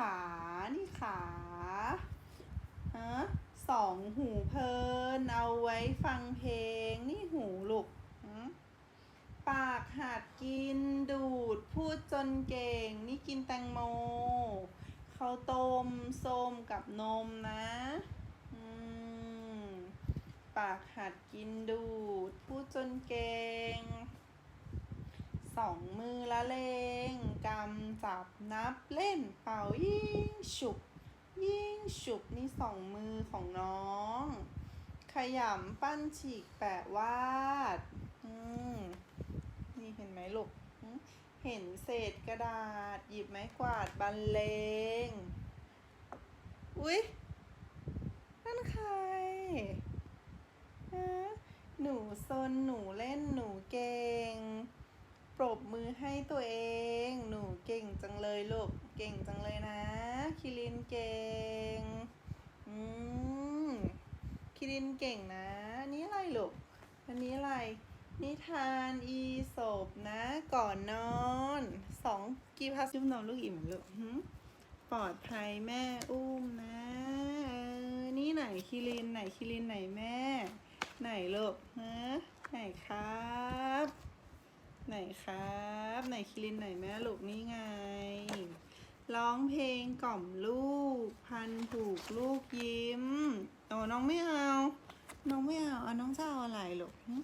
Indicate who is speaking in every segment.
Speaker 1: ขานี่ขาฮะสองหูเพลิน เอาไว้ฟังเพลง นี่หูลูกปากหัดกินดูดพูดจนเก่ง นี่กินแตงโมข้าวต้มส้มกับนมนะปากหัดกินดูดพูดจนเก่งสองมือละเลง จับนับเล่นเป่ายิ่งฉุบ ยิ่งฉุบนี่สองมือของน้อง ขยำปั้นฉีกแปะวาด อืม นี่เห็นไหมลูก เห็นเศษกระดาษ หยิบไม้กวาดบรรเลง อุ๊ย นั่นใครหนูซนหนูเล่นหนูเก่ง ปรบมือให้ตัวเอง จังเลยลูก เก่งจังเลยนะ คิรินเก่ง อืม คิรินเก่งนะ นี่อะไรลูก อันนี้อะไร นิทานอีสบนะ ก่อนนอนสองกีพัสยุบนอนลูกอิ่มลูกปลอดภัยแม่อุ้มนะเออนี่ไหนคิรินไหนคิรินไหนแม่ ไหนลูกฮะไหนครับ ไหนครับ ไหนคิรินไหนแม่ลูกนี่ไง ร้องเพลงกล่อมลูก พันผูกลูกยิ้มโอ้น้องไม่เอา น้องไม่เอาเอาน้องจะเอาอะไรลูกหึ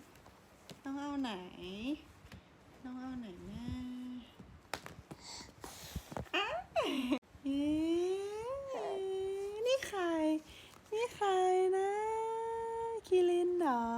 Speaker 1: น้องเอาไหน น้องเอาไหนแม่อ้าวเอ๊ะนี่ใคร นี่ใครนะ คิรินเหรอ